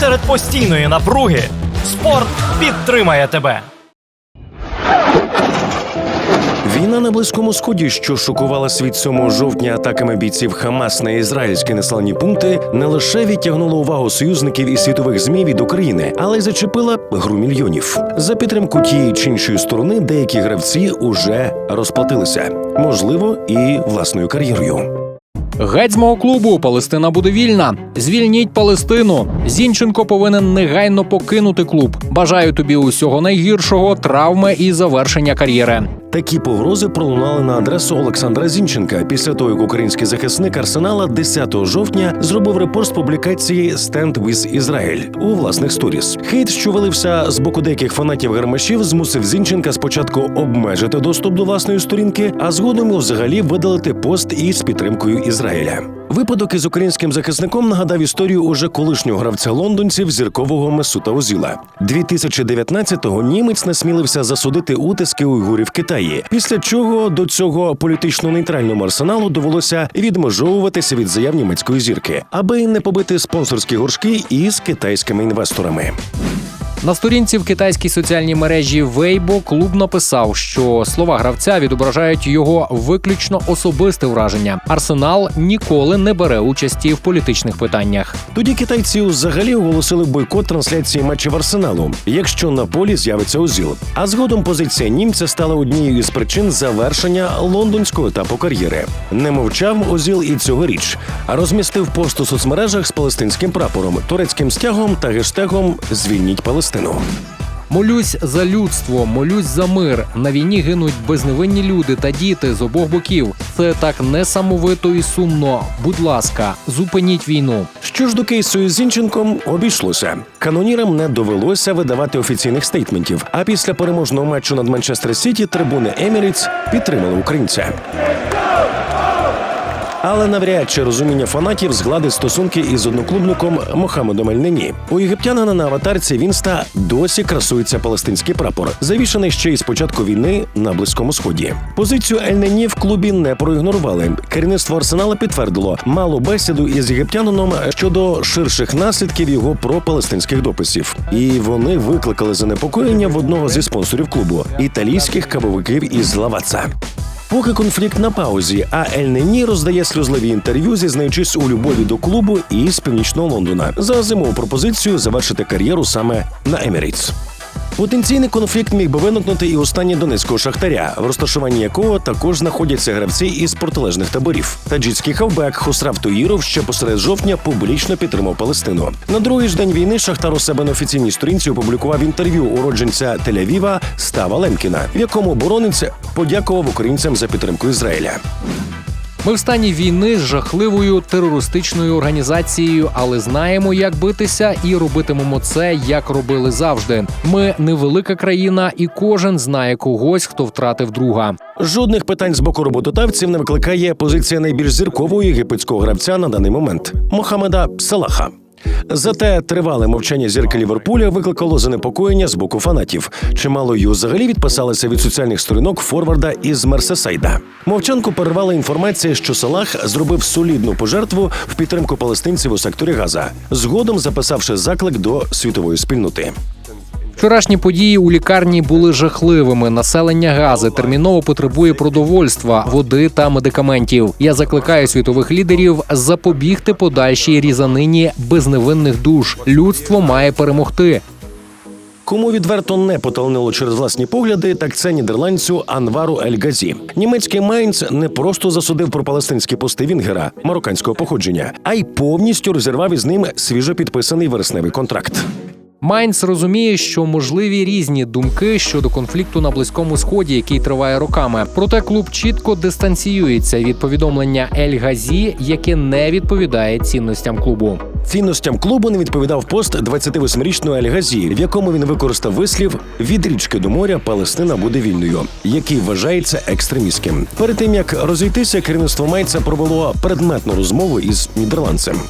Серед постійної напруги спорт підтримає тебе. Війна на близькому сході, що шокувала світ 7 жовтня атаками бійців Хамас на ізраїльські населені пункти, не лише відтягнула увагу союзників і світових змі від України, але й зачепила гру мільйонів. За підтримку тієї чи іншої сторони деякі гравці уже розплатилися, можливо, і власною кар'єрою. Геть з мого клубу Палестина буде вільна. Звільніть Палестину. Зінченко повинен негайно покинути клуб. Бажаю тобі усього найгіршого, травми і завершення кар'єри. Такі погрози пролунали на адресу Олександра Зінченка після того, як український захисник Арсенала 10 жовтня зробив репост публікації «Stand with Israel» у власних сторіс. Хейт, що вилився з боку деяких фанатів гармашів, змусив Зінченка спочатку обмежити доступ до власної сторінки, а згодом взагалі видалити пост із підтримкою Ізраїля. Випадок із українським захисником нагадав історію уже колишнього гравця лондонців зіркового Месута Озіла. 2019-го німець насмілився засудити утиски уйгурів в Китаї, після чого до цього політично нейтральному арсеналу довелося відмежовуватися від заяв німецької зірки, аби не побити спонсорські горшки із китайськими інвесторами. На сторінці в китайській соціальній мережі Weibo клуб написав, що слова гравця відображають його виключно особисте враження. Арсенал ніколи не бере участі в політичних питаннях. Тоді китайці взагалі оголосили бойкот трансляції матчів Арсеналу, якщо на полі з'явиться Озіл. А згодом позиція німця стала однією із причин завершення лондонського етапу кар'єри. Не мовчав Озіл і цьогоріч, а розмістив пост у соцмережах з палестинським прапором, турецьким стягом та гештегом Звільніть Палестину. Молюсь за людство, молюсь за мир. На війні гинуть безневинні люди та діти з обох боків. Це так несамовито і сумно. Будь ласка, зупиніть війну. Що ж до кейсу із Зінченком обійшлося. Канонірам не довелося видавати офіційних стейтментів. А після переможного матчу над Манчестер Сіті трибуни Еміріц підтримали українця. Але навряд чи розуміння фанатів згладить стосунки із одноклубником Мохамедом Ельнені. У єгиптянина на аватарці Вінста досі красується палестинський прапор, завішаний ще із початку війни на близькому сході. Позицію Ельнені в клубі не проігнорували. Керівництво арсенала підтвердило мало бесіду із єгиптянином щодо ширших наслідків його пропалестинських дописів. І вони викликали занепокоєння в одного зі спонсорів клубу італійських кавовиків із Лаваца. Поки конфлікт на паузі, а Ель Нені роздає сльозливі інтерв'ю, зізнаючись у любові до клубу і з північного Лондона за зимову пропозицію завершити кар'єру саме на Емірійтс. Потенційний конфлікт міг би виникнути і у стані донецького шахтаря, в розташуванні якого також знаходяться гравці із протилежних таборів. Таджицький хавбек Хосрав Туїров ще посеред жовтня публічно підтримав Палестину. На другий ж день війни Шахтар у себе на офіційній сторінці опублікував інтерв'ю уродженця Тель-Авіва Става Лемкіна, в якому оборонець подякував українцям за підтримку Ізраїля. Ми в стані війни з жахливою терористичною організацією, але знаємо, як битися, і робитимемо це, як робили завжди. Ми невелика країна, і кожен знає когось, хто втратив друга. Жодних питань з боку роботодавців не викликає позиція найбільш зіркового єгипетського гравця на даний момент Мохамеда Салаха. Зате тривале мовчання зірки Ліверпуля викликало занепокоєння з боку фанатів. Чимало й взагалі відписалися від соціальних сторінок форварда із Мерсесайда. Мовчанку перервала інформація, що Салах зробив солідну пожертву в підтримку палестинців у секторі Газа, згодом записавши заклик до світової спільноти. Вчорашні події у лікарні були жахливими. Населення гази терміново потребує продовольства, води та медикаментів. Я закликаю світових лідерів запобігти подальшій різанині безневинних душ. Людство має перемогти. Кому відверто не поталнило через власні погляди, так це нідерландцю Анвару Ель Газі. Німецький Майнц не просто засудив про палестинські пости Вінгера марокканського походження, а й повністю розірвав із ним свіжо підписаний вересневий контракт. Майнц розуміє, що можливі різні думки щодо конфлікту на близькому сході, який триває роками. Проте клуб чітко дистанціюється від повідомлення Ель Газі, яке не відповідає цінностям клубу. Цінностям клубу не відповідав пост 28-річного Ель Газі, в якому він використав вислів від річки до моря Палестина буде вільною, який вважається екстремістським. Перед тим як розійтися, керівництво Майнца провело предметну розмову із нідерландцем.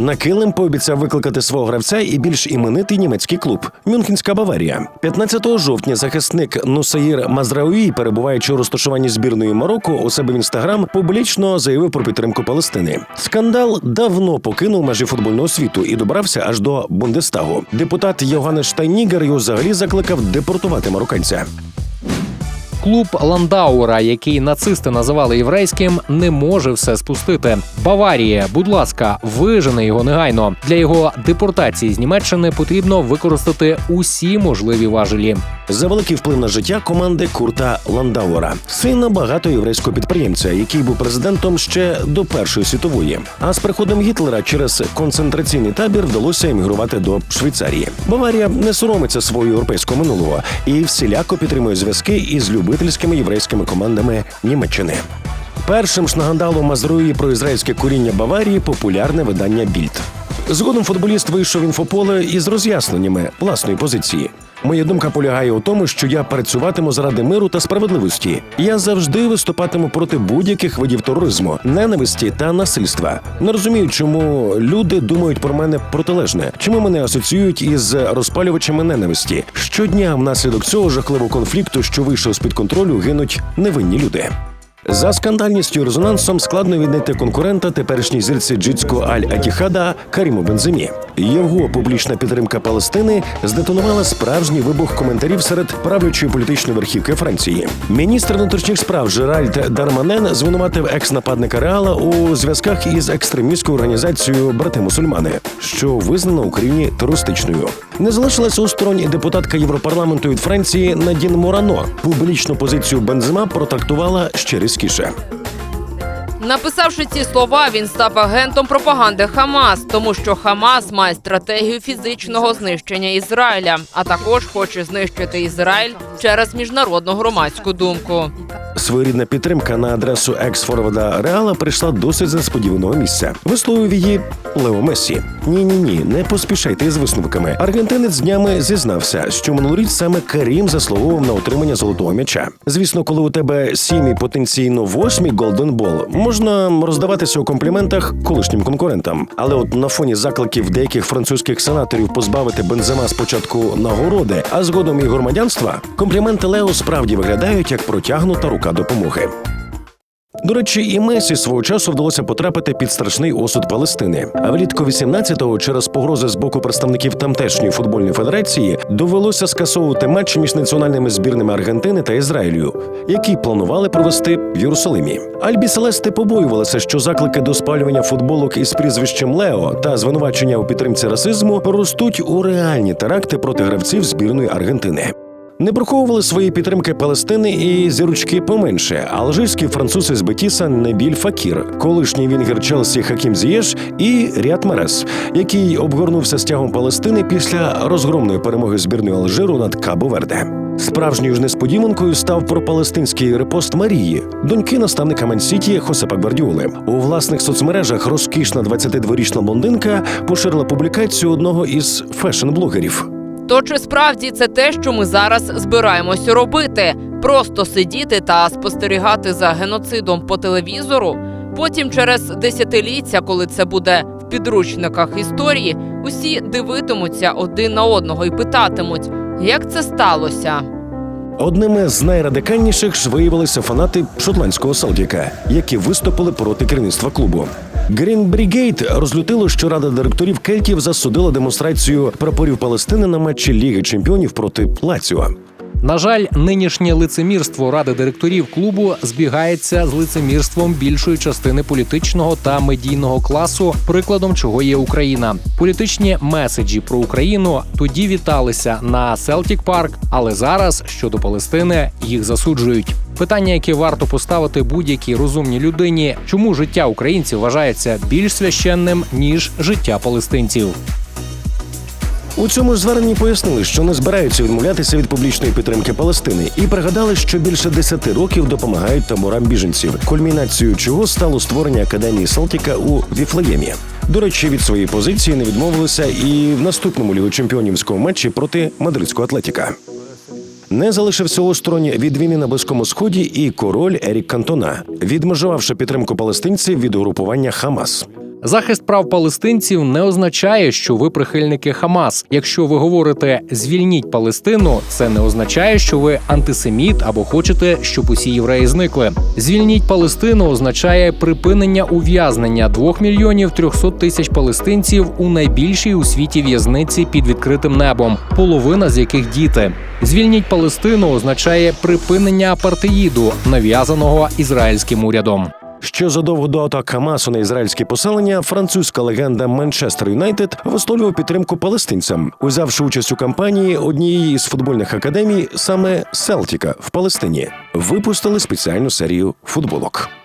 На килим пообіцяв викликати свого гравця і більш іменитий німецький клуб Мюнхенська Баварія. 15 жовтня захисник Нусаїр Мазрауї, перебуваючи у розташуванні збірної Марокко, у себе в інстаграм публічно заявив про підтримку Палестини. Скандал давно покинув межі футбольного світу і добрався аж до Бундестагу. Депутат Йоганнес Штайнігер його взагалі закликав депортувати марокканця. Клуб Ландаура, який нацисти називали єврейським, не може все спустити. Баварія, будь ласка, вижене його негайно. Для його депортації з Німеччини потрібно використати усі можливі важелі. За великий вплив на життя команди Курта Ландауера, сина багатого єврейського підприємця, який був президентом ще до Першої світової. А з приходом Гітлера через концентраційний табір вдалося емігрувати до Швейцарії. Баварія не соромиться свого європейського минулого і всіляко підтримує зв'язки із любительськими єврейськими командами Німеччини. Першим шнагандалом Мазруї про ізраїльське коріння Баварії популярне видання Більд. Згодом футболіст вийшов в інфополе із роз'ясненнями власної позиції. Моя думка полягає у тому, що я працюватиму заради миру та справедливості. Я завжди виступатиму проти будь-яких видів тероризму, ненависті та насильства. Не розумію, чому люди думають про мене протилежне, чому мене асоціюють із розпалювачами ненависті. Щодня внаслідок цього жахливого конфлікту, що вийшов з під контролю, гинуть невинні люди. За скандальністю резонансом складно віднайти конкурента теперішній зірці джитську Аль Атіхада Каріму Бенземі. Його публічна підтримка Палестини здетонувала справжній вибух коментарів серед правлячої політичної верхівки Франції. Міністр внутрішніх справ Жеральд Дарманен звинуватив екс-нападника Реала у зв'язках із екстремістською організацією Брати Мусульмани, що визнана Україні терористичною. Не залишилася осторонь депутатка Європарламенту від Франції Надін Морано. Публічну позицію Бензема протактувала ще різкіше. Написавши ці слова, він став агентом пропаганди Хамас, тому що Хамас має стратегію фізичного знищення Ізраїля, а також хоче знищити Ізраїль через міжнародну громадську думку. Своєрідна підтримка на адресу екс-форварда Реала прийшла досить несподіваного місця. Висловив її Лео Месі. Ні, ні, ні, не поспішайте із висновками. Аргентинець днями зізнався, що минулоріч саме Карім заслуговував на отримання золотого м'яча. Звісно, коли у тебе сім і потенційно восьмий Голден Бол, можна роздаватися у компліментах колишнім конкурентам. Але от на фоні закликів деяких французьких сенаторів позбавити бензема спочатку нагороди, а згодом і громадянства, компліменти Лео справді виглядають як протягнута рука допомоги. До речі, і Месі свого часу вдалося потрапити під страшний осуд Палестини. А влітку 18-го через погрози з боку представників тамтешньої футбольної федерації довелося скасовувати матч між національними збірними Аргентини та Ізраїлю, який планували провести в Єрусалимі. Альбі Селести побоювалися, що заклики до спалювання футболок із прізвищем Лео та звинувачення у підтримці расизму ростуть у реальні теракти проти гравців збірної Аргентини. Не приховували свої підтримки Палестини і зіручки поменше. Алжирський француз із Бетіса Небіль Факір, колишній вінгер Челсі Хакім Зієш і Ріат Мерес, який обгорнувся стягом Палестини після розгромної перемоги збірної Алжиру над Кабо Верде. Справжньою ж несподіванкою став пропалестинський репост Марії, доньки наставника Мансіті Хосепа Гвардіоли. У власних соцмережах розкішна 22-річна блондинка поширила публікацію одного із фешн-блогерів. То чи справді це те, що ми зараз збираємося робити? Просто сидіти та спостерігати за геноцидом по телевізору. Потім, через десятиліття, коли це буде в підручниках історії, усі дивитимуться один на одного і питатимуть, як це сталося. Одними з найрадикальніших ж виявилися фанати шотландського Селтіка, які виступили проти керівництва клубу. Green Brigade розлютило, що рада директорів кельтів засудила демонстрацію прапорів Палестини на матчі Ліги Чемпіонів проти Лаціо. На жаль, нинішнє лицемірство ради директорів клубу збігається з лицемірством більшої частини політичного та медійного класу, прикладом чого є Україна. Політичні меседжі про Україну тоді віталися на Селтік Парк, але зараз щодо Палестини їх засуджують. Питання, яке варто поставити будь-якій розумній людині, чому життя українців вважається більш священним ніж життя палестинців. У цьому зверненні пояснили, що не збираються відмовлятися від публічної підтримки Палестини, і пригадали, що більше 10 років допомагають таборам біженців, кульмінацією чого стало створення академії Селтіка у Віфлеємі. До речі, від своєї позиції не відмовилися і в наступному лігочемпіонівському матчі проти мадридського Атлетіка. Не залишився осторонь від війни на Близькому Сході і король Ерік Кантона, відмежувавши підтримку палестинців від угрупування Хамас. Захист прав палестинців не означає, що ви прихильники Хамас. Якщо ви говорите звільніть Палестину, це не означає, що ви антисеміт або хочете, щоб усі євреї зникли. Звільніть Палестину означає припинення ув'язнення 2 мільйонів 300 тисяч палестинців у найбільшій у світі в'язниці під відкритим небом, половина з яких діти. Звільніть Палестину означає припинення апартеїду, нав'язаного ізраїльським урядом. Ще задовго до атак Хамасу на ізраїльські поселення французька легенда Манчестер Юнайтед висловлював підтримку палестинцям, узявши участь у кампанії однієї із футбольних академій, саме Селтіка в Палестині, випустили спеціальну серію футболок.